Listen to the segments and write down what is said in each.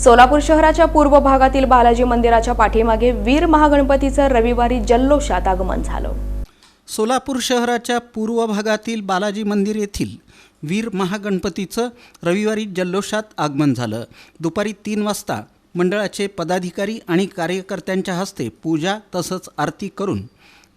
सोलापूर शहराच्या पूर्व भागातील बालाजी मंदिराच्या पाठीमागे वीर महागणपतीचं रविवारी जल्लोषात आगमन झालं. सोलापूर शहराच्या पूर्व भागातील बालाजी मंदिर येथील वीर महागणपतीचं रविवारी जल्लोषात आगमन झालं. दुपारी तीन वाजता मंडळाचे पदाधिकारी आणि कार्यकर्त्यांच्या हस्ते पूजा तसंच आरती करून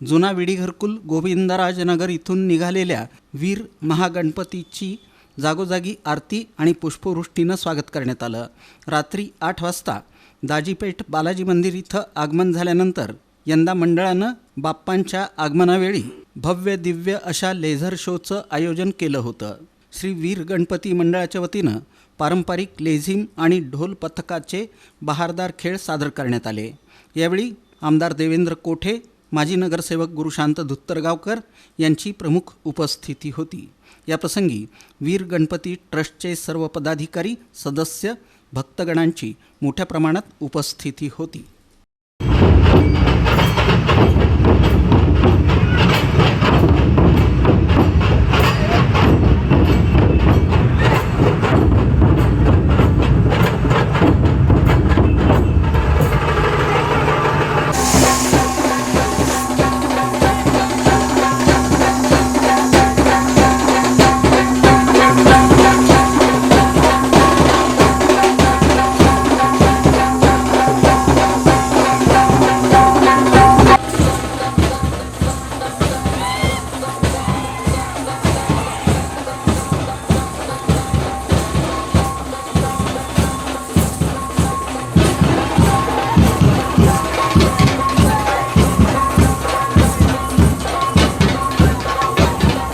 जुना विडीघरकुल गोविंदराजनगर इथून निघालेल्या वीर महागणपतीची जागोजागी आरती आणि पुष्पवृष्टीनं स्वागत करण्यात आलं. रात्री आठ वाजता दाजीपेठ बालाजी मंदिर इथं आगमन झाल्यानंतर यंदा मंडळानं बाप्पांच्या आगमनावेळी भव्य दिव्य अशा लेझर शोचं आयोजन केलं होतं. श्री वीर गणपती मंडळाच्या वतीनं पारंपरिक लेझिम आणि ढोल पथकाचे बहारदार खेळ सादर करण्यात आले. यावेळी आमदार देवेंद्र कोठे माजी नगरसेवक गुरुशांत धुत्तरगावकर यांची प्रमुख उपस्थिती होती. याप्रसंगी वीर गणपती ट्रस्टचे सर्व पदाधिकारी सदस्य भक्तगणांची मोठ्या प्रमाणात उपस्थिती होती.